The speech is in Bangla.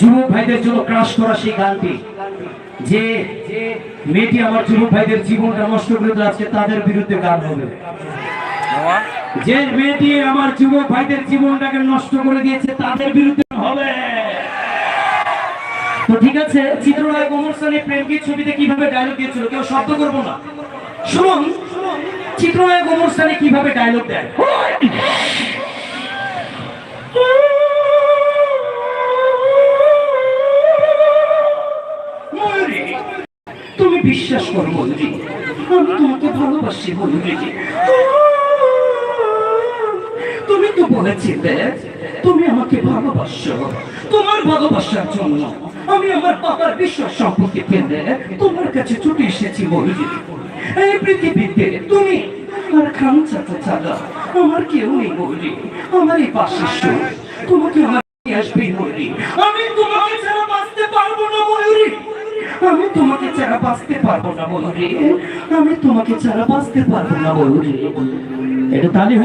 যুবক ভাইদের জন্য ক্রাশ করা সেই গানটি। যে মেয়েটি আমার যুবক ভাইদের জীবনটা নষ্ট করে আজকে তাদের বিরুদ্ধে গান হবে। যে মেয়েটি আমার যুবক ভাইদের জীবনটাকে নষ্ট করে দিয়েছে তাদের বিরুদ্ধে হবে। তো ঠিক আছে চিত্রনায়ক অমর সানি প্রেমকে ছবিতে কীভাবে ডায়লগ দিয়েছিল কেউ শব্দ করব না। শুনুন চিত্রনায়ক অমর সানি কীভাবে ডায়লগ দেয়? তুমি বিশ্বাস করো বন্ধু আমি তোমাকে ভালোবাসি বন্ধু তুমি তো বলেছিলে, তুমি আমাকে ভালোবাসো। তোমার ভালোবাসার জন্য আমি আমার বাবার বিশ্বাস সম্পত্তি পেলে তোমার কাছে ছুটে এসেছি বন্ধু এই পৃথিবীতে তুমি আর খান চাচা ছাড়া আমার কেউ নেই বলি আমার এই পাশে তোমাকে আমার আমি তোমাকে ছাড়া বাঁচতে পারব না ময়ূরী আমি তোমাকে ছাড়া বাঁচতে পারব না ময়ূরী এটা তালি হয়ে